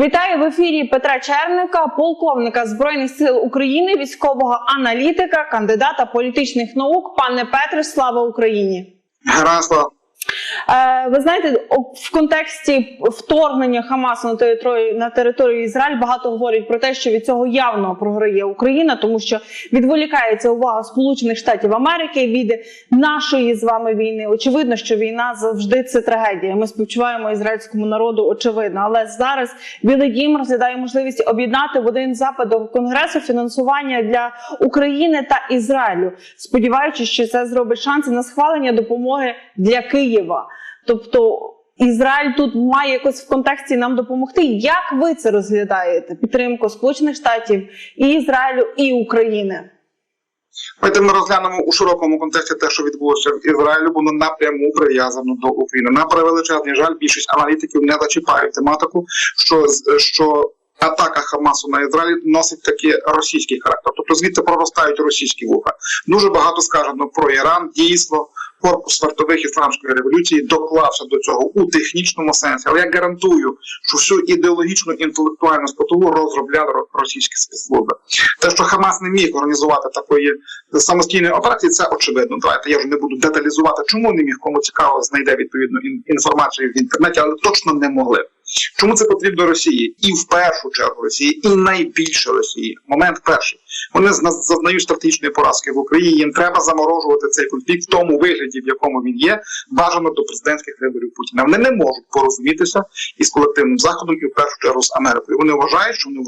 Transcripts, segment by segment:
Вітаю в ефірі Петра Черника, полковника збройних сил України, військового аналітика, кандидата політичних наук. Пане Петре, слава Україні! Героям слава. Ви знаєте, в контексті вторгнення Хамасу на територію на територію Ізраїль багато говорять про те, що від цього явно програє Україна, тому що відволікається увага Сполучених Штатів Америки від нашої з вами війни. Очевидно, що війна завжди це трагедія. Ми співчуваємо ізраїльському народу, очевидно. Але зараз Білий Дім розглядає можливість об'єднати в один запит до конгресу фінансування для України та Ізраїлю, сподіваючись, що це зробить шанси на схвалення допомоги для Києва. Тобто Ізраїль тут має якось в контексті нам допомогти. Як ви це розглядаєте? Підтримку Сполучених Штатів і Ізраїлю і України? Ми розглянемо у широкому контексті те, що відбулося в Ізраїлі, воно напряму прив'язано до України. На превеличезний жаль, більшість аналітиків не зачіпають тематику, що що атака Хамасу на Ізраїль носить такий російський характер. Тобто звідти проростають російські вуха. Дуже багато сказано про Іран. Дійсно, корпус вартових ісламської революції доклався до цього у технічному сенсі. Але я гарантую, що всю ідеологічну інтелектуальну спотулу розробляли російські спецслужби. Те, що Хамас не міг організувати такої самостійної операції, це очевидно. Давайте я вже не буду деталізувати, чому не міг, кому цікаво, знайде відповідну інформацію в інтернеті, але точно не могли. Чому це потрібно Росії? І в першу чергу Росії, і найбільше Росії. Момент перший. Вони зна- зазнають стратегічної поразки в Україні. Їм треба заморожувати цей конфлікт в тому вигляді, в якому він є, бажано до президентських виборів Путіна. Вони не можуть порозумітися із колективним заходом і в першу чергу з Америкою. Вони вважають, що вони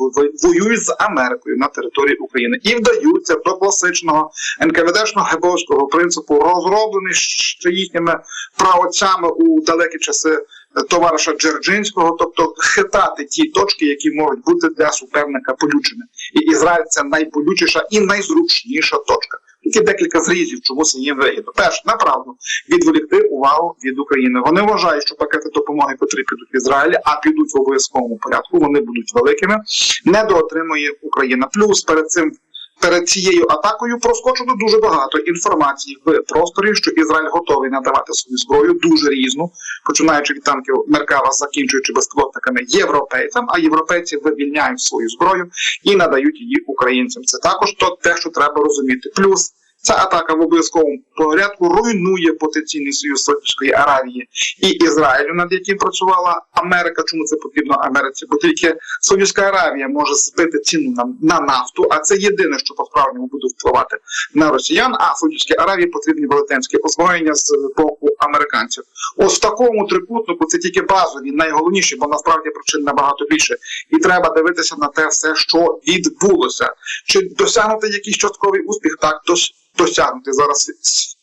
воюють з Америкою на території України і вдаються до класичного НКВДшного гебовського принципу, розроблений ще їхніми праотцями у далекі часи товариша Джерджинського, тобто хитати ті точки, які можуть бути для суперника болючими. І Ізраїль це найболючіша і найзручніша точка. Є декілька зрізів, чому це їм вигідно. Перше, направду відволікти увагу від України. Вони вважають, що пакети допомоги, котрі підуть в Ізраїлі, а підуть в обов'язковому порядку. Вони будуть великими. Недоотримує Україна. Плюс перед цим. Перед цією атакою проскочено дуже багато інформації в просторі, що Ізраїль готовий надавати свою зброю дуже різну, починаючи від танків Меркава, закінчуючи безпілотниками європейцям, а європейці вивільняють свою зброю і надають її українцям. Це також то те, що треба розуміти. Плюс ця атака в обов'язковому порядку руйнує потенційний союз Саудівської Аравії і Ізраїлю, над яким працювала Америка. Чому це потрібно Америці? Бо тільки Саудівська Аравія може збити ціну на, на нафту, а це єдине, що по справжньому буде впливати на росіян. А Саудівській Аравії потрібні велетенські озброєння з боку американців. Ось в такому трикутнику це тільки базові, найголовніші, бо насправді причин набагато більше. І треба дивитися на те все, що відбулося. Чи досягнути якийсь частковий успіх? Так, дос- досягнути зараз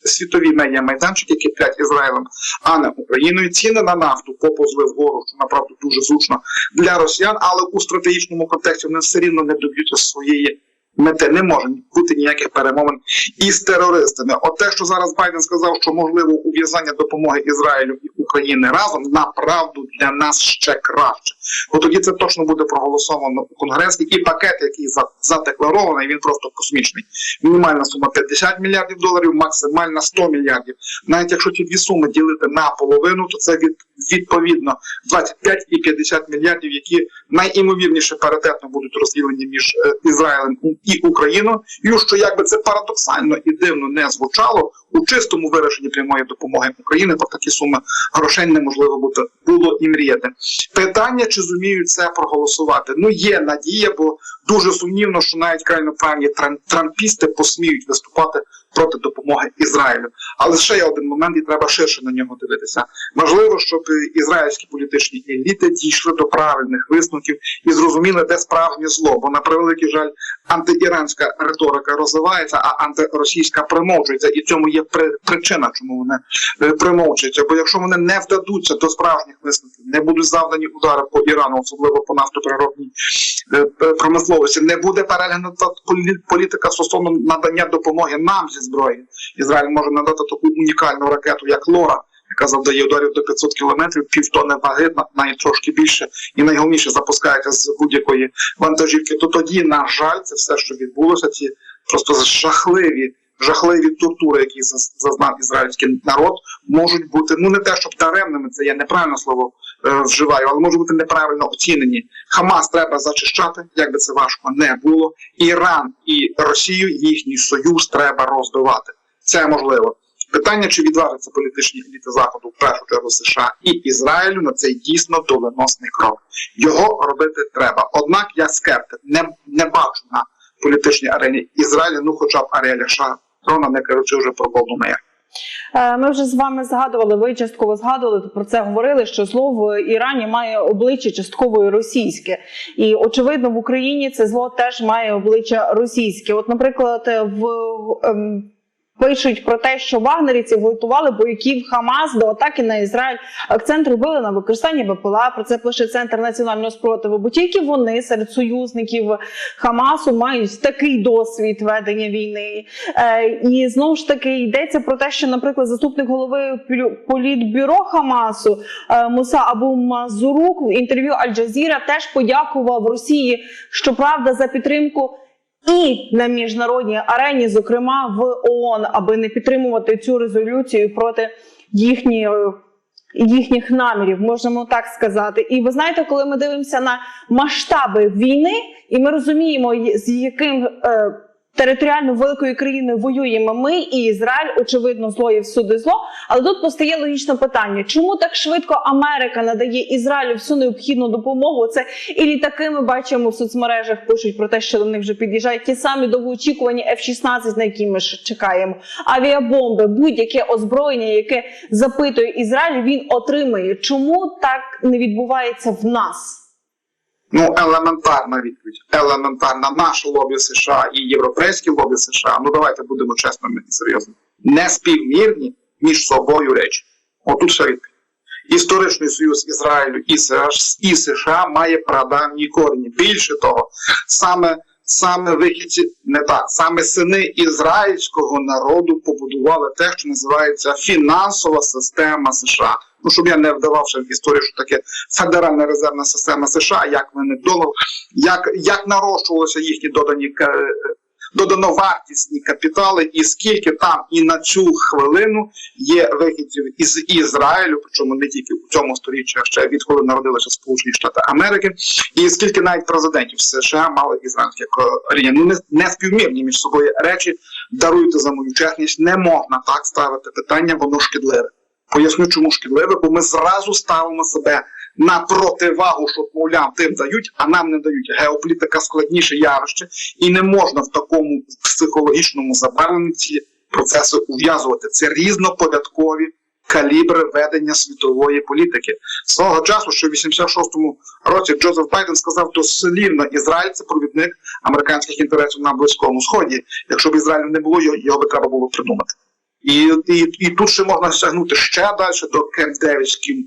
світові медіа майданчики киплять Ізраїлем, а не Україною. Ціни на нафту поповзли вгору, що направду дуже зручно для росіян, але у стратегічному контексті вони все рівно не доб'ються своєї. Мети не може бути ніяких перемовин із терористами. От те, що зараз Байден сказав, що можливо ув'язання допомоги Ізраїлю і України разом направду для нас ще краще. Бо тоді це точно буде проголосовано у конгресі, і пакет, який задекларований, він просто космічний. Мінімальна сума 50 мільярдів доларів, максимальна 100 мільярдів. Навіть якщо ці дві суми ділити на половину, то це від відповідно 25 і 50 мільярдів, які найімовірніше паритетно будуть розділені між е, Ізраїлем і Україною. І що якби це парадоксально і дивно не звучало у чистому вирішенні прямої допомоги України, про такі суми грошей неможливо бути було і мріяти. Питання, чи зуміють це проголосувати? Ну є надія, бо дуже сумнівно, що навіть крайно певні трампісти посміють виступати проти допомоги Ізраїлю. Але ще є один момент, і треба ширше на нього дивитися. Можливо, щоб ізраїльські політичні еліти дійшли до правильних висновків і зрозуміли, де справжнє зло. Бо на превеликий жаль, антиіранська риторика розвивається, а антиросійська примовчується. І цьому є при- причина, чому вони е, примовчуються. Бо якщо вони не вдадуться до справжніх висновків, не будуть завдані удари по Ірану, особливо по нафтопереробній е, промисловості, не буде переглянута політика стосовно надання допомоги нам зі зброї. Ізраїль може надати таку унікальну ракету, як Лора. Яка завдає ударів до 500 кілометрів, півтони ваги, на- навіть трошки більше, і найголовніше запускається з будь-якої вантажівки. То тоді, на жаль, це все, що відбулося, ці просто жахливі, жахливі тортури, які заз- зазнав ізраїльський народ, можуть бути ну не те, щоб даремними, це є неправильне слово е, вживаю, але можуть бути неправильно оцінені. Хамас треба зачищати, як би це важко не було. Іран і Росію, їхній союз треба розбивати. Це можливо. Питання, чи відважаться політичні еліти заходу, в першу чергу США і Ізраїлю на цей дійсно доленосний крок. Його робити треба. Однак я скептик, не, не бачу на політичній арені Ізраїля, ну хоча б Аріеля Шарона, не кажучи вже про Голду Меєр. Е, Ми вже з вами згадували, ви частково згадували про це говорили, що зло в Ірані має обличчя частково російське, і очевидно в Україні це зло теж має обличчя російське. От, наприклад, в ем, пишуть про те, що вагнерівці готували бойовиків Хамас до атаки на Ізраїль. Акцент робили на використанні БПЛА. Про це пише центр національного спротиву. Бо тільки вони серед союзників Хамасу мають такий досвід ведення війни. Е, і знову ж таки йдеться про те, що, наприклад, заступник голови політбюро Хамасу е, Муса Абу Мазурук в інтерв'ю Аль Джазіра теж подякував Росії, щоправда, за підтримку. І на міжнародній арені, зокрема в ООН, аби не підтримувати цю резолюцію проти їхньої їхніх намірів, можемо так сказати. І ви знаєте, коли ми дивимося на масштаби війни, і ми розуміємо, з яким е, територіально великою країною воюємо ми і Ізраїль, очевидно, зло є всюди зло. Але тут постає логічне питання: чому так швидко Америка надає Ізраїлю всю необхідну допомогу? Це і літаки ми бачимо в соцмережах, пишуть про те, що до них вже під'їжджають ті самі довгоочікувані F-16, на які ми ж чекаємо. Авіабомби, будь-яке озброєння, яке запитує Ізраїль, він отримає. Чому так не відбувається в нас? Ну, елементарна відповідь. Елементарна наше лобі США і європейське лобі США. Ну давайте будемо чесними і серйозними. Не співмірні між собою речі. Отут ще відповідь. Історичний союз Ізраїлю і США має прадавні корені. Більше того, саме саме вихідці не так, саме сини ізраїльського народу побудували те, що називається фінансова система США. Ну, щоб я не вдавався в історію, що таке Федеральна резервна система США, як вони долар, як, як нарощувалися їхні додані ка- додановартісні капітали, і скільки там і на цю хвилину є вихідців із Ізраїлю, причому не тільки у цьому сторіччі, а ще відколи народилися Сполучені Штати Америки, і скільки навіть президентів США мали ізраїльське коріння. Ну не, не співмірні між собою речі. Даруйте за мою чесність, не можна так ставити питання, воно шкідливе. Поясню, чому шкідливе, бо ми зразу ставимо себе на противагу, що мовляв, тим дають, а нам не дають. Геополітика складніше явище, і не можна в такому психологічному забарвленні ці процеси ув'язувати. Це різнопорядкові калібри ведення світової політики. Свого часу, що в 86-му році Джозеф Байден сказав дослівно, Ізраїль це провідник американських інтересів на близькому сході. Якщо б Ізраїлю не було, його би треба було придумати. І, і, і тут ще можна стягнути ще далі до Кемп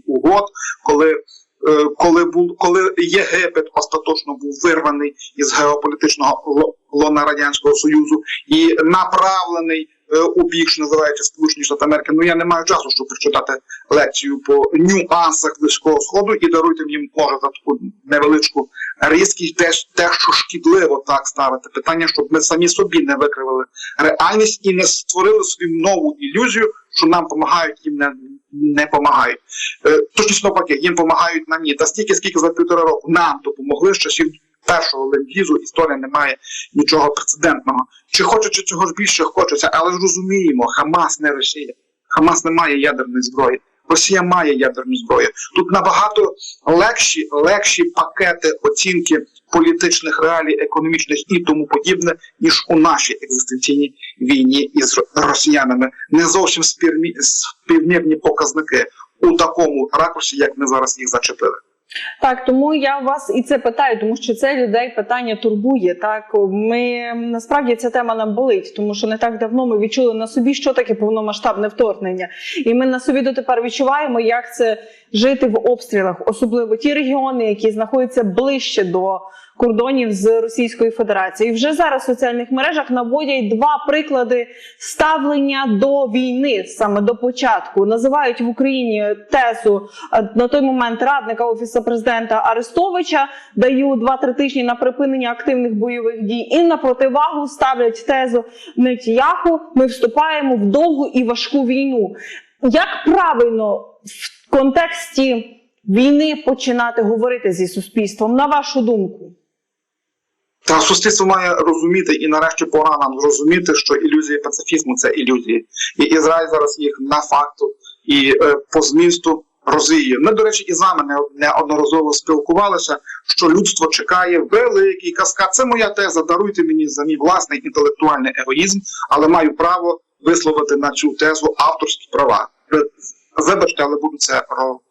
угод, коли, е, коли, був, коли Єгипет остаточно був вирваний із геополітичного лона Радянського Союзу і направлений е, у бік, що називається Сполучені Штати Америки. Ну я не маю часу, щоб прочитати лекцію по нюансах близького сходу і даруйте мені може за таку невеличку різкість, теж те, що шкідливо так ставити питання, щоб ми самі собі не викривили реальність і не створили собі нову ілюзію, що нам допомагають, їм не, не допомагають. Е, точніше навпаки, їм допомагають нам ні. Та стільки, скільки за півтора року нам допомогли з часів першого ленд-лізу, історія не має нічого прецедентного. Чи хочучи цього ж більше хочеться, але ж розуміємо, Хамас не Росія. Хамас не має ядерної зброї. Росія має ядерну зброю. Тут набагато легші, легші пакети оцінки політичних реалій, економічних і тому подібне, ніж у нашій екзистенційній війні із росіянами. Не зовсім співмі- співмірні показники у такому ракурсі, як ми зараз їх зачепили. Так, тому я вас і це питаю, тому що це людей питання турбує. Так ми насправді ця тема нам болить, тому що не так давно ми відчули на собі, що таке повномасштабне вторгнення, і ми на собі дотепер відчуваємо, як це жити в обстрілах, особливо ті регіони, які знаходяться ближче до кордонів з Російською Федерацією. І вже зараз в соціальних мережах наводять два приклади ставлення до війни саме до початку. Називають в Україні тезу е, на той момент радника офісу президента Арестовича. Даю 2-3 тижні на припинення активних бойових дій. І на противагу ставлять тезу Нетіяху. Ми вступаємо в довгу і важку війну. Як правильно в контексті війни починати говорити зі суспільством? На вашу думку? Та суспільство має розуміти і нарешті пора нам зрозуміти, що ілюзії пацифізму це ілюзії. І Ізраїль зараз їх на факту і е, по змісту розвіює. Ми, до речі, і з вами не- неодноразово спілкувалися, що людство чекає великий каскад. Це моя теза. Даруйте мені за мій власний інтелектуальний егоїзм, але маю право висловити на цю тезу авторські права. Ви- Вибачте, але буду це робити,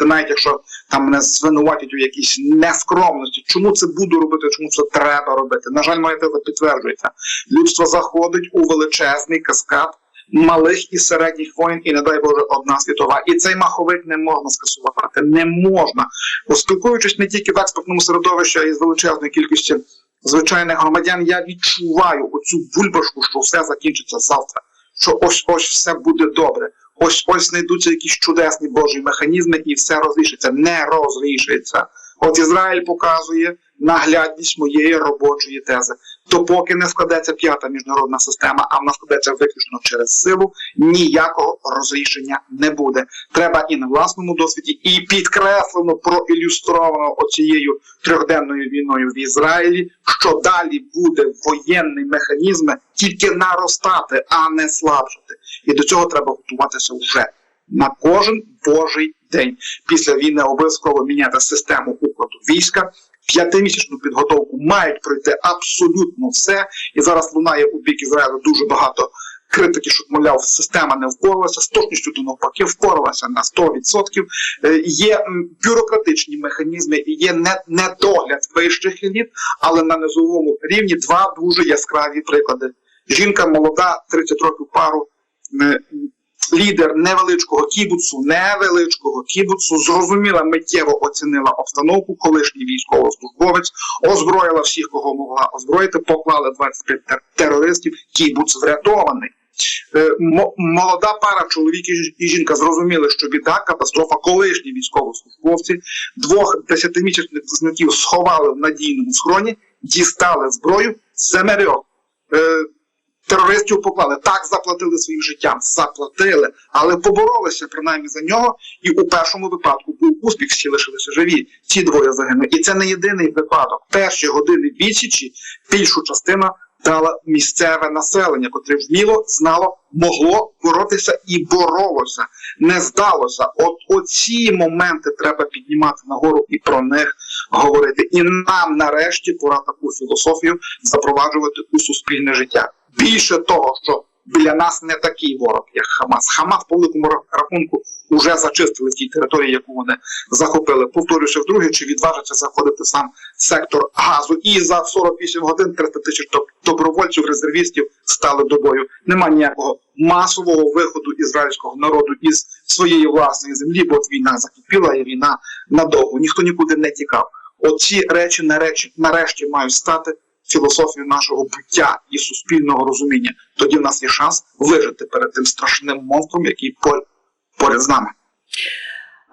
навіть якщо там мене звинуватять у якійсь нескромності. Чому це буду робити? Чому це треба робити? На жаль, моя теза підтверджується. Людство заходить у величезний каскад малих і середніх воїн, і не дай Боже, одна світова. І цей маховик не можна скасувати. Не можна. Спілкуючись не тільки в експертному середовищі, а й з величезною кількістю звичайних громадян, я відчуваю оцю бульбашку, що все закінчиться завтра. Що ось ось все буде добре. Ось ось знайдуться якісь чудесні божі механізми, і все розрішиться. Не розрішиться. От Ізраїль показує наглядність моєї робочої тези. Допоки не складеться п'ята міжнародна система, а вона складеться виключно через силу, ніякого розрішення не буде. Треба і на власному досвіді, і підкреслено проілюстровано оцією трьохденною війною в Ізраїлі, що далі буде воєнний механізм тільки наростати, а не слабшати. І до цього треба готуватися вже на кожен божий день. Після війни обов'язково міняти систему укладу війська. П'ятимісячну підготовку мають пройти абсолютно все. І зараз лунає у бік Ізраїлю дуже багато критики, що мовляв, система не впоралася, з точністю до навпаки впоралася на 100%. Е, Є бюрократичні механізми, і є не, недогляд вищих еліт, але на низовому рівні два дуже яскраві приклади. Жінка молода, 30 років пару, лідер невеличкого кібуцу, невеличкого кібуцу, зрозуміла миттєво оцінила обстановку, колишній військовослужбовець, озброїла всіх, кого могла озброїти, поклали 25 тер- терористів, кібуц врятований. Е, Молода пара, чоловік і жінка зрозуміли, що біда, катастрофа, колишні військовослужбовці, двох десятимісячних близнюків сховали в надійному схроні, дістали зброю, семерьох е, терористів поклали. Так заплатили своїм життям, заплатили, але поборолися принаймні за нього. І у першому випадку був успіх, всі лишилися живі. Ці двоє загинули. І це не єдиний випадок. Перші години відсічі більшу частину дала місцеве населення, котре вміло, знало, могло боротися і боролося, не здалося. От оці моменти треба піднімати нагору і про них говорити. І нам нарешті пора таку філософію запроваджувати у суспільне життя. Більше того, що біля нас не такий ворог, як Хамас. Хамас по великому ра- рахунку вже зачистили ті території, яку вони захопили. Повторюся вдруге, чи відважиться заходити сам сектор газу. І за 48 годин 300 тисяч доб- добровольців, резервістів стали до бою. Нема ніякого масового виходу ізраїльського народу із своєї власної землі, бо от війна закипіла і війна надовго. Ніхто нікуди не тікав. Оці речі нарешті, нарешті мають стати філософією нашого буття і суспільного розуміння. Тоді в нас є шанс вижити перед тим страшним монстром, який по- поряд з нами.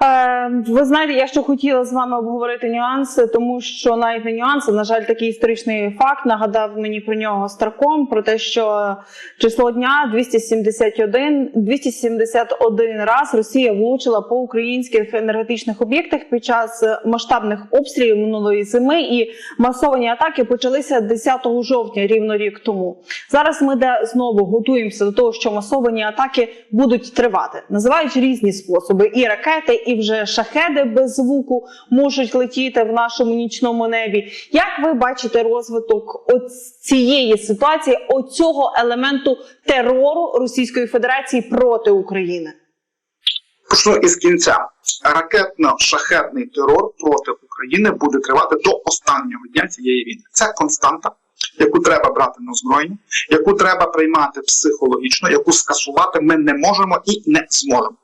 Е, ви знаєте, я ще хотіла з вами обговорити нюанси, тому що навіть не нюанси, на жаль, такий історичний факт нагадав мені про нього Старком, про те, що число дня 271, 271 раз Росія влучила по українських енергетичних об'єктах під час масштабних обстрілів минулої зими, і масовані атаки почалися 10 жовтня, рівно рік тому. Зараз ми де знову готуємося до того, що масовані атаки будуть тривати. Називають різні способи: і ракети, і вже шахеди без звуку можуть летіти в нашому нічному небі. Як ви бачите розвиток цієї ситуації, оцього елементу терору Російської Федерації проти України? Почну із кінця. Ракетно-шахетний терор проти України буде тривати до останнього дня цієї війни. Це константа, яку треба брати на озброєння, яку треба приймати психологічно, яку скасувати ми не можемо і не зможемо.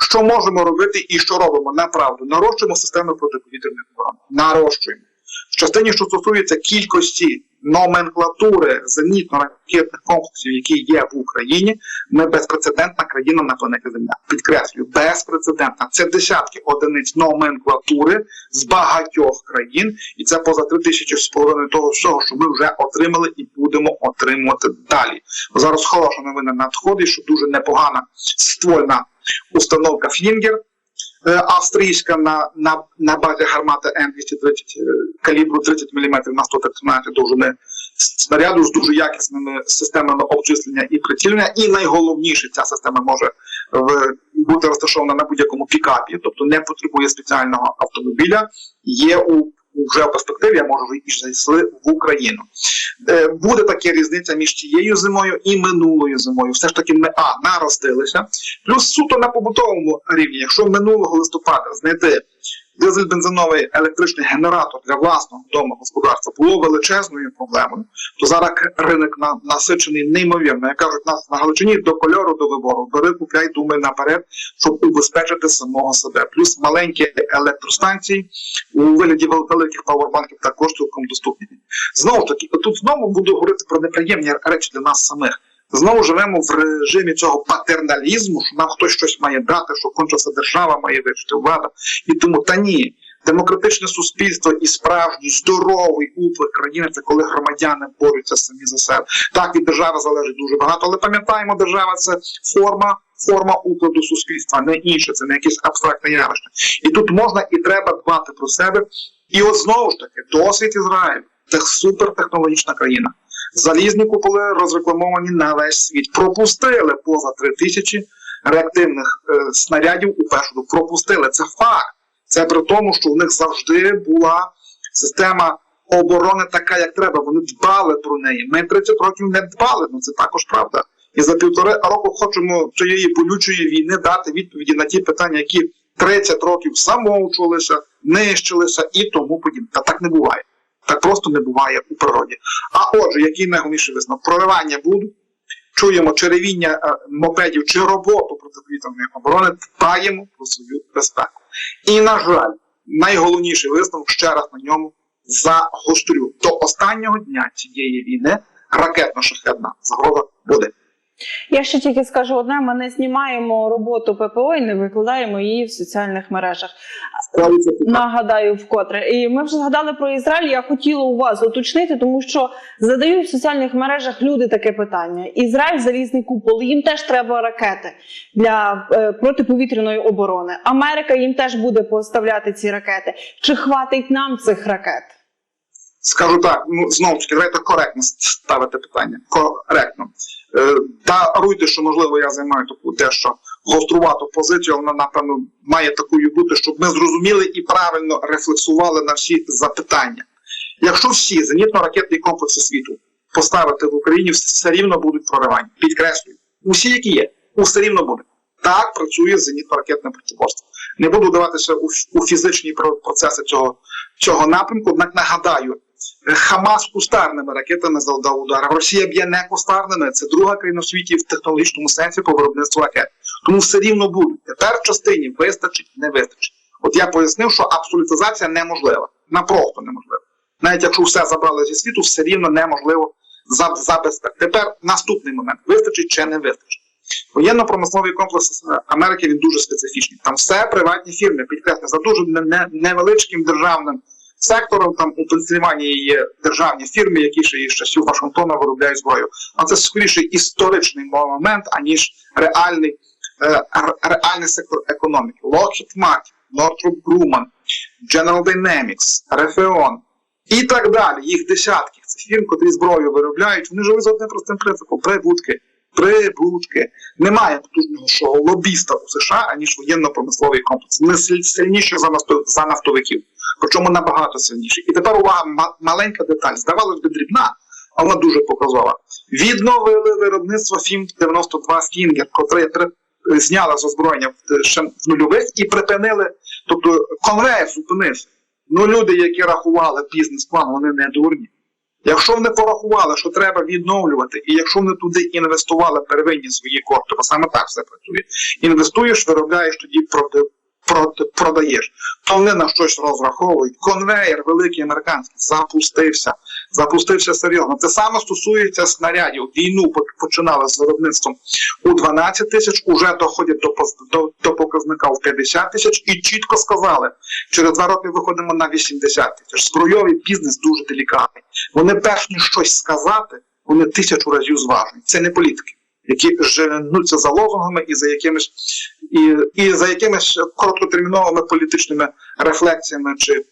Що можемо робити і що робимо направду? Нарощуємо системи протиповітряної оборони. Нарощуємо. В частині, що стосується кількості номенклатури зенітно-ракетних комплексів, які є в Україні, ми безпрецедентна країна на планеті Земля. Підкреслюю, безпрецедентна. Це десятки одиниць номенклатури з багатьох країн, і це поза три тисячі з половиною того всього, що ми вже отримали і будемо отримувати далі. Зараз хороша новина надходить, що дуже непогана ствольна установка Флінгер е, австрійська на, на, на базі гармати М230 е, калібру 30 мм на 113 довжини снаряду з дуже якісними системами обчислення і прицілення. І найголовніше, ця система може в, бути розташована на будь-якому пікапі, тобто не потребує спеціального автомобіля. Є у вже в перспективі, я можу і зайшли в Україну. Е, буде така різниця між тією зимою і минулою зимою. Все ж таки ми а наростилися. Плюс суто на побутовому рівні, якщо минулого листопада знайти дизель-бензиновий електричний генератор для власного дому господарства було величезною проблемою, то зараз ринок на, насичений неймовірно. Як кажуть, нас на Галичині до кольору до вибору. Бери, купляй, думай наперед, щоб убезпечити самого себе. Плюс маленькі електростанції у вигляді великих павербанків також цілком доступні. Знову таки, тут знову буду говорити про неприємні речі для нас самих. Знову живемо в режимі цього патерналізму, що нам хтось щось має дати, що конче держава має вирішити влада. І тому та ні, демократичне суспільство і справжній здоровий уплив країни це коли громадяни борються самі за себе. Так від держави залежить дуже багато, але пам'ятаємо, держава це форма. Форма укладу суспільства, не інше, це не якесь абстрактне явище. І тут можна і треба дбати про себе. І от знову ж таки, досвід Ізраїлю це супертехнологічна країна. Залізні куполи розрекламовані на весь світ. Пропустили поза три тисячі реактивних е, снарядів у першу. Пропустили. Це факт. Це при тому, що в них завжди була система оборони така, як треба. Вони дбали про неї. Ми 30 років не дбали, ну це також правда. І за півтори року хочемо цієї болючої війни дати відповіді на ті питання, які 30 років замовчувалися, нищилися і тому подібне. Та так не буває. Так просто не буває у природі. А отже, який найголовніший висновок? Проривання будуть. Чуємо черевіння е, мопедів чи роботу протиповітряної оборони, дбаємо про свою безпеку. І, на жаль, найголовніший висновок ще раз на ньому загострю. До останнього дня цієї війни ракетно-шахетна загроза буде. Я ще тільки скажу одне: ми не знімаємо роботу ППО і не викладаємо її в соціальних мережах. Нагадаю вкотре. І ми вже згадали про Ізраїль. Я хотіла у вас уточнити, тому що задають в соціальних мережах люди таке питання: Ізраїль залізний купол. Їм теж треба ракети для е, протиповітряної оборони. Америка їм теж буде поставляти ці ракети. Чи хватить нам цих ракет? Скажу так, ну знову ж таки, давайте коректно ставити питання. Коректно. Е, даруйте, що можливо я займаю таку дещо гострувату позицію, вона напевно має такою бути, щоб ми зрозуміли і правильно рефлексували на всі запитання. Якщо всі зенітно-ракетні комплекси світу поставити в Україні, все рівно будуть проривання. Підкреслюю, усі, які є, усе рівно буде. Так працює зенітно-ракетне протиборство. Не буду вдаватися у, у фізичні про- процеси цього, цього напрямку. Однак нагадаю, Хамас кустарними ракетами завдав удар. Росія б'є не кустарними. Це друга країна в світі в технологічному сенсі по виробництву ракет. Тому все рівно будуть. Тепер частині вистачить, не вистачить. От я пояснив, що абсолютизація неможлива. На просто неможлива. Навіть якщо все забрали зі світу, все рівно неможливо за- забезпечити. Тепер наступний момент: вистачить чи не вистачить. Воєнно-промисловий комплекс Америки він дуже специфічний. Там все приватні фірми, підкреслю, за дуже не- не- невеличким державним сектором. Там у Пенсильванії є державні фірми, які ще із часів Вашингтона виробляють зброю. А це скоріше історичний момент, аніж реальний, е, реальний сектор економіки. Lockheed Martin, Northrop Grumman, General Dynamics, Raytheon і так далі. Їх десятки. Це фірм, котрі зброю виробляють. Вони живуть за одним простим принципом: прибутки. Прибутки. Немає потужнішого лобіста у США, аніж воєнно-промисловий комплекс. Ми силь- сильніші за, за нафтовиків, причому набагато сильніші. І тепер увага, ма- маленька деталь. Здавалось би, дрібна, а вона дуже показова. Відновили виробництво фім 92 Стінгер, котре зняли з озброєння в- ще в нульових і припинили. Тобто конвейер зупинився. Ну, люди, які рахували бізнес-план, вони не дурні. Якщо вони порахували, що треба відновлювати, і якщо вони туди інвестували первинні свої кошти, бо саме так все працює, інвестуєш, виробляєш, тоді прода- продаєш, то вони на щось розраховують. Конвейер великий американський запустився, запустився серйозно. Це саме стосується снарядів. Війну починали з виробництвом у 12 тисяч, уже доходять до, до, до показника в 50 тисяч, і чітко сказали, через два роки виходимо на 80 тисяч. Збройовий бізнес дуже делікатний. Вони перш ніж щось сказати, вони тисячу разів зважують. Це не політики. які женуться за лозунгами і за якимись і, і за якимись короткотерміновими політичними рефлексіями чи,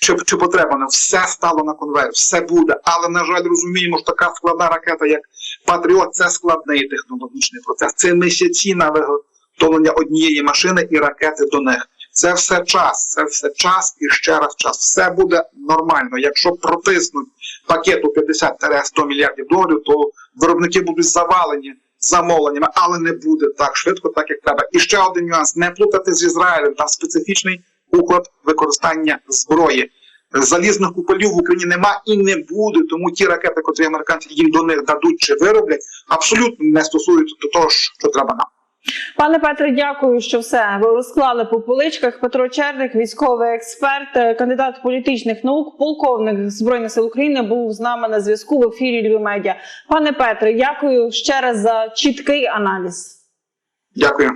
чи, чи потребами. Все стало на конвейер, все буде. Але на жаль, розуміємо, що така складна ракета, як Патріот, це складний технологічний процес. Це місяці на виготовлення однієї машини і ракети до них. Це все час, це все час і ще раз час. Все буде нормально. Якщо протиснуть пакету 50-100 мільярдів доларів, то виробники будуть завалені замовленнями, але не буде так швидко, так як треба. І ще один нюанс: не плутати з Ізраїлем там специфічний уклад використання зброї. Залізних куполів в Україні нема і не буде, тому ті ракети, котрі американці їм до них дадуть чи вироблять, абсолютно не стосуються до того, що треба нам. Пане Петре, дякую, що все ви розклали по поличках. Петро Черник, військовий експерт, е, кандидат політичних наук, полковник збройних сил України, був з нами на зв'язку в ефірі Львів Медіа. Пане Петре, дякую ще раз за чіткий аналіз. Дякую.